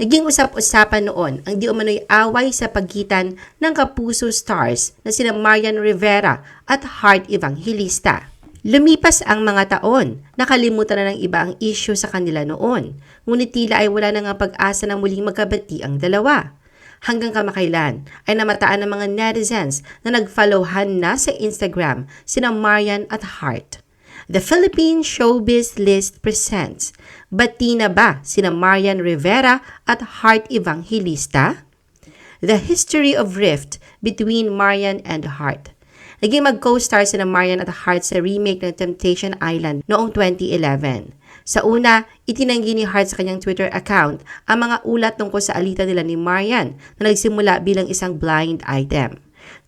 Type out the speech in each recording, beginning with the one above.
Naging usap-usapan noon ang di umano'y away sa pagitan ng kapuso stars na sina Marian Rivera at Heart Evangelista. Lumipas ang mga taon, nakalimutan na ng iba ang issue sa kanila noon, ngunit tila ay wala na nga pag-asa na muling magkabati ang dalawa. Hanggang kamakailan ay namataan ng mga netizens na nag-followhan na sa Instagram sina Marian at Heart. The Philippine Showbiz List presents Bati na ba sina Marian Rivera at Heart Evangelista? The History of Rift Between Marian and Heart. Naging mag-co-star sina Marian at Heart sa remake ng Temptation Island noong 2011. Sa una, itinanggi ni Hart sa kanyang Twitter account ang mga ulat tungkol sa alitan nila ni Marian na nagsimula bilang isang blind item.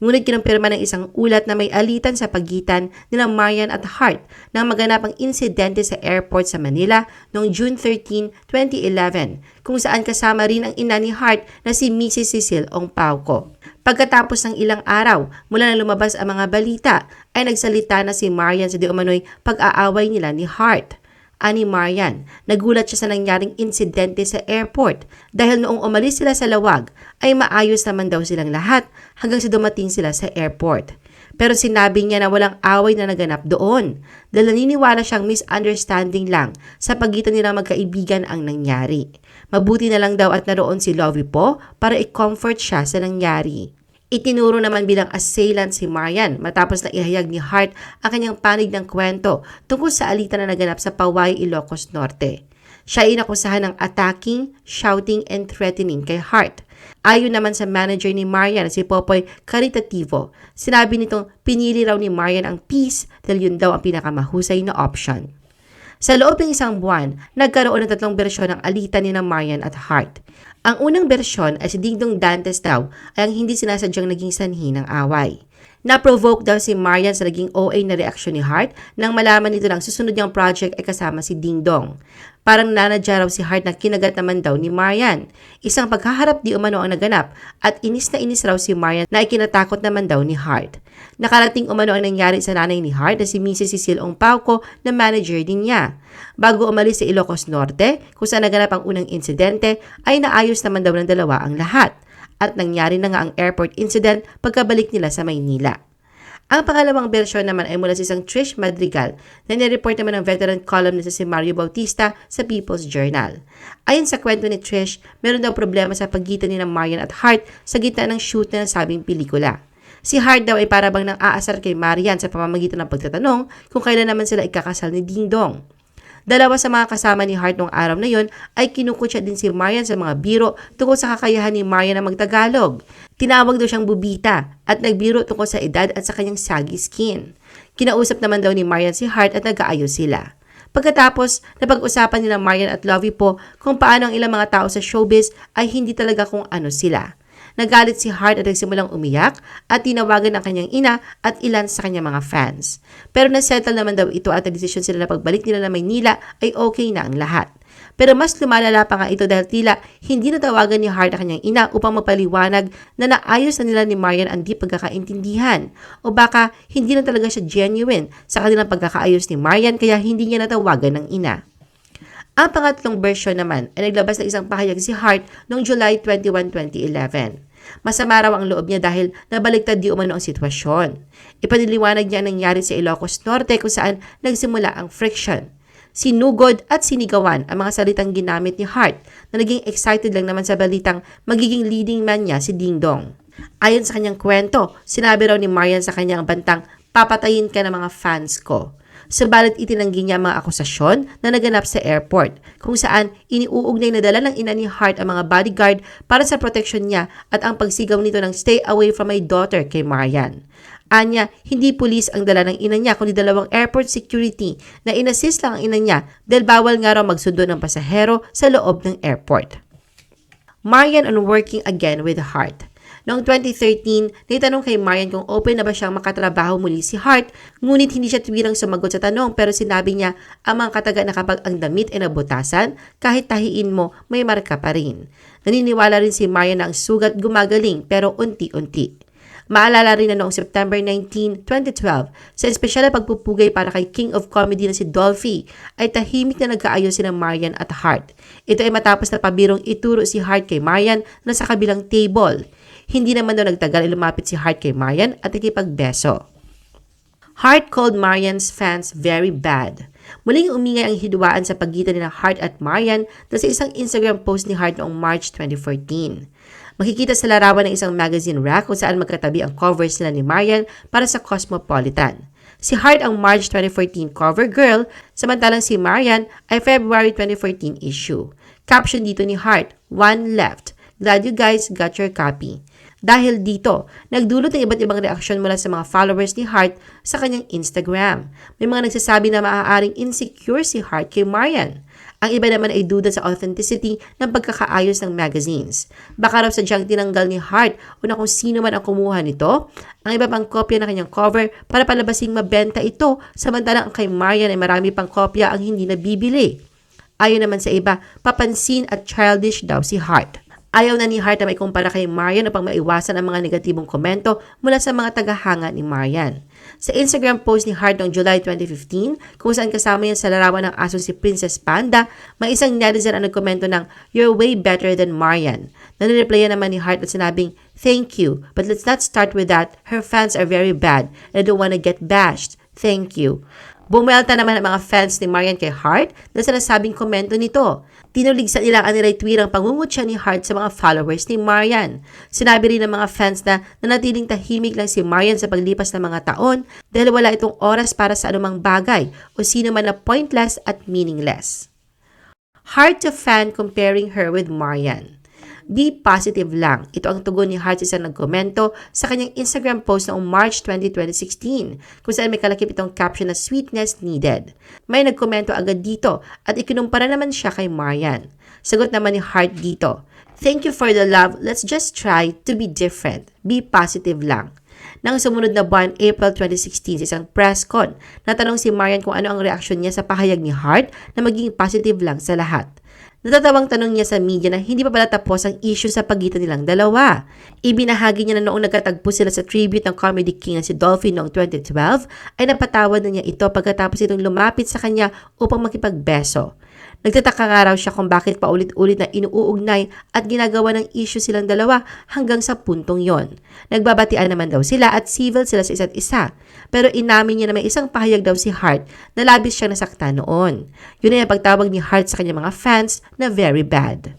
Ngunit kinumpirma ng isang ulat na may alitan sa pagitan nila Marian at Hart nang maganap ang insidente sa airport sa Manila noong June 13, 2011 kung saan kasama rin ang ina ni Hart na si Mrs. Cecil Ong Pauco. Pagkatapos ng ilang araw mula na lumabas ang mga balita ay nagsalita na si Marian sa di umano'y pag-aaway nila ni Hart ani Marian. Nagulat siya sa nangyaring insidente sa airport dahil noong umalis sila sa lawag ay maayos naman daw silang lahat hanggang sa dumating sila sa airport. Pero sinabi niya na walang away na naganap doon dahil naniniwala siyang misunderstanding lang sa pagitan nilang magkaibigan ang nangyari. Mabuti na lang daw at naroon si Lovie po para i-comfort siya sa nangyari. Itinuro naman bilang assailant si Marian matapos na ihayag ni Hart ang kanyang panig ng kwento tungkol sa alitan na naganap sa Paway, Ilocos Norte. Siya ay inakusahan ng attacking, shouting, and threatening kay Hart. Ayon naman sa manager ni Marian si Popoy Caritativo, sinabi nitong pinili raw ni Marian ang peace dahil yun daw ang pinakamahusay na option. Sa loob ng isang buwan, nagkaroon ng tatlong bersyon ng alitan ni na Marian at Hart. Ang unang bersyon ay si Dingdong Dantes daw ay ang hindi sinasadyang naging sanhi ng away. Na-provoke daw si Marian sa naging OA na reaksyon ni Hart nang malaman nito ng susunod niyang project ay kasama si Ding Dong. Parang nanadya raw si Hart na kinagat naman daw ni Marian. Isang paghaharap di umano ang naganap at inis na inis raw si Marian na ikinatakot naman daw ni Hart. Nakarating umano ang nangyari sa nanay ni Hart na si Mrs. Cecil Ong Pauco na manager din niya. Bago umalis sa Ilocos Norte, kung saan naganap ang unang insidente, ay naayos naman daw ng dalawa ang lahat at nangyari na nga ang airport incident pagkabalik nila sa Maynila. Ang pangalawang bersyon naman ay mula sa isang Trish Madrigal na nireport naman ng veteran columnist si Mario Bautista sa People's Journal. Ayon sa kwento ni Trish, meron daw problema sa pagitan ni Marian at Hart sa gitna ng shoot na nasabing pelikula. Si Hart daw ay parabang nang aasar kay Marian sa pamamagitan ng pagtatanong kung kailan naman sila ikakasal ni Ding Dong. Dalawa sa mga kasama ni Hart noong araw na yon ay kinukutsa din si Marian sa mga biro tungkol sa kakayahan ni Marian na magtagalog. Tinawag daw siyang bubita at nagbiro tungkol sa edad at sa kanyang saggy skin. Kinausap naman daw ni Marian si Hart at nag-aayos sila. Pagkatapos, napag-usapan nila Marian at Lovie po kung paano ang ilang mga tao sa showbiz ay hindi talaga kung ano sila. Nagalit si Hart at nagsimulang umiyak at tinawagan ang kanyang ina at ilan sa kanyang mga fans. Pero nasettle naman daw ito at nagdesisyon sila na pagbalik nila na Maynila ay okay na ang lahat. Pero mas lumalala pa nga ito dahil tila hindi natawagan ni Hart ang kanyang ina upang mapaliwanag na naayos na nila ni Marian ang di pagkakaintindihan. O baka hindi na talaga siya genuine sa kanilang pagkakaayos ni Marian kaya hindi niya natawagan ng ina. Ang pangatlong version naman ay naglabas ng isang pahayag si Hart noong July 21, 2011. Masama raw ang loob niya dahil nabaliktad di umano ang sitwasyon. Ipaniliwanag niya ang nangyari sa Ilocos Norte kung saan nagsimula ang friction. Sinugod at sinigawan ang mga salitang ginamit ni Hart na naging excited lang naman sa balitang magiging leading man niya si Ding Dong. Ayon sa kanyang kwento, sinabi raw ni Marian sa kanyang bantang, papatayin ka ng mga fans ko. Subalit itinanggi niya ang mga akusasyon na naganap sa airport, kung saan iniuugnay na dala ng ina ni Hart ang mga bodyguard para sa proteksyon niya at ang pagsigaw nito ng stay away from my daughter kay Marian. Anya, hindi pulis ang dala ng ina niya kundi dalawang airport security na inassist lang ang ina niya dahil bawal nga raw magsundo ng pasahero sa loob ng airport. Marian on working again with Hart. Noong 2013, nitanong kay Marian kung open na ba siyang makatrabaho muli si Hart, ngunit hindi siya tuwirang sumagot sa tanong pero sinabi niya ang mga kataga na kapag ang damit ay nabutasan, kahit tahiin mo, may marka pa rin. Naniniwala rin si Marian na ang sugat gumagaling pero unti-unti. Maalala rin na noong September 19, 2012, sa espesyal na pagpupugay para kay King of Comedy na si Dolphy, ay tahimik na nagkaayos sina Marian at Hart. Ito ay matapos na pabirong ituro si Hart kay Marian na sa kabilang table. Hindi naman daw nagtagal ay lumapit si Hart kay Marian at nakipagbeso. Hart called Marian's fans very bad. Muling umingay ang hidwaan sa pagitan nila Hart at Marian dahil sa isang Instagram post ni Hart noong March 2014. Makikita sa larawan ng isang magazine rack kung saan magkatabi ang covers nila ni Marian para sa Cosmopolitan. Si Hart ang March 2014 cover girl, samantalang si Marian ay February 2014 issue. Caption dito ni Hart, One left. Glad you guys got your copy. Dahil dito, nagdulot ng iba't ibang reaksyon mula sa mga followers ni Hart sa kanyang Instagram. May mga nagsasabi na maaaring insecure si Hart kay Marian. Ang iba naman ay duda sa authenticity ng pagkakaayos ng magazines. Baka raw sadyang tinanggal ni Hart o na kung sino man ang kumuha nito. Ang iba pang kopya ng kanyang cover para palabasing mabenta ito samantalang ang kay Marian ay marami pang kopya ang hindi nabibili. Ayon naman sa iba, papansin at childish daw si Hart. Ayaw na ni Hart na may kumpara kay Marian upang maiwasan ang mga negatibong komento mula sa mga tagahanga ni Marian. Sa Instagram post ni Hart noong July 2015, kung saan kasama yan sa larawan ng aso si Princess Panda, may isang netizen ang nagkomento ng, You're way better than Marian. Nanireplyan naman ni Hart at sinabing, Thank you, but let's not start with that. Her fans are very bad and I don't wanna get bashed. Thank you. Bumelta naman ang mga fans ni Marian kay Hart dahil sa nasabing komento nito. Tinulig sa nila ang niretweet ang pangungutya ni Hart sa mga followers ni Marian. Sinabi rin ng mga fans na nanatiling tahimik lang si Marian sa paglipas ng mga taon dahil wala itong oras para sa anumang bagay o sino man na pointless at meaningless. Hard to fan comparing her with Marian. Be positive lang. Ito ang tugon ni Hart sa isang nagkomento sa kanyang Instagram post noong March 20, 2016 kung saan may kalakip itong caption na sweetness needed. May nagkomento agad dito at ikinumpara naman siya kay Marian. Sagot naman ni Hart dito, Thank you for the love. Let's just try to be different. Be positive lang. Nang sumunod na buwan, April 2016, sa isang press con, natanong si Marian kung ano ang reaksyon niya sa pahayag ni Hart na maging positive lang sa lahat. Natatawang tanong niya sa media na hindi pa pala tapos ang issue sa pagitan nilang dalawa. Ibinahagi niya na noong nagkatagpo sila sa tribute ng Comedy King na si Dolphy noong 2012 ay napatawad na niya ito pagkatapos itong lumapit sa kanya upang makipagbeso. Nagtataka nga raw siya kung bakit paulit-ulit na inuugnay at ginagawa ng issue silang dalawa hanggang sa puntong yon. Nagbabatian naman daw sila at civil sila sa isa't isa. Pero inamin niya na may isang pahayag daw si Hart na labis siyang nasaktan noon. Yun ay ang pagtawag ni Hart sa kanyang mga fans na very bad.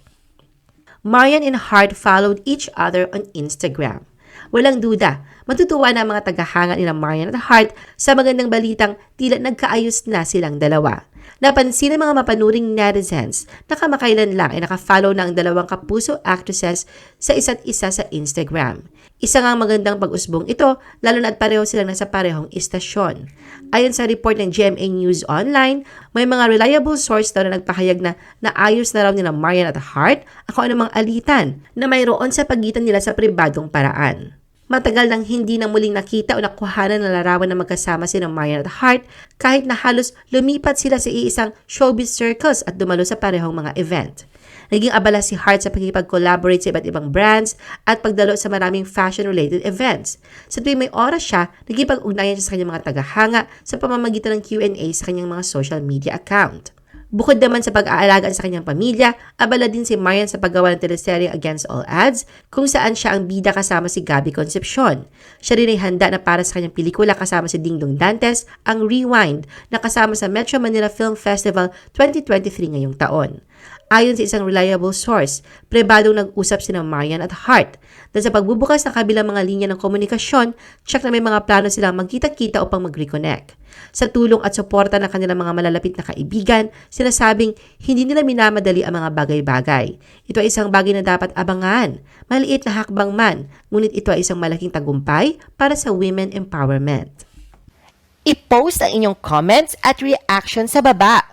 Marian and Hart followed each other on Instagram. Walang duda, matutuwa na ang mga tagahanga nila Marian at Hart sa magandang balitang tila nagkaayos na silang dalawa. Napansin ng mga mapanuring netizens na kamakailan lang ay nakafollow na ang dalawang kapuso actresses sa isa't isa sa Instagram. Isa nga magandang pag-usbong ito, lalo na at pareho silang nasa parehong istasyon. Ayon sa report ng GMA News Online, may mga reliable source daw na nagpahayag na naayos na raw nila Marian at Hart ako anumang alitan na mayroon sa pagitan nila sa pribadong paraan. Matagal nang hindi na muling nakita o nakuhanan ng larawan na magkasama si Marian at Hart kahit na halos lumipat sila sa iisang showbiz circles at dumalo sa parehong mga event. Naging abala si Hart sa pagkipag-collaborate sa iba't ibang brands at pagdalo sa maraming fashion-related events. Sa tuwing may oras siya, nagkipag-ugnayan siya sa kanyang mga tagahanga sa pamamagitan ng Q&A sa kanyang mga social media account. Bukod naman sa pag-aalaga sa kanyang pamilya, abala din si Marian sa paggawa ng teleserye Against All Odds kung saan siya ang bida kasama si Gabby Concepcion. Siya rin ay handa na para sa kanyang pelikula kasama si Dingdong Dantes, ang Rewind, na kasama sa Metro Manila Film Festival 2023 ngayong taon. Ayon sa isang reliable source, pribadong nag-usap sina Marian at Hart. Dahil sa pagbubukas ng kabilang mga linya ng komunikasyon, check na may mga plano silang magkita-kita upang mag-reconnect. Sa tulong at suporta ng kanilang mga malalapit na kaibigan, sinasabing hindi nila minamadali ang mga bagay-bagay. Ito ay isang bagay na dapat abangan. Maliit na hakbang man, ngunit ito ay isang malaking tagumpay para sa women empowerment. I-post ang inyong comments at reaction sa baba.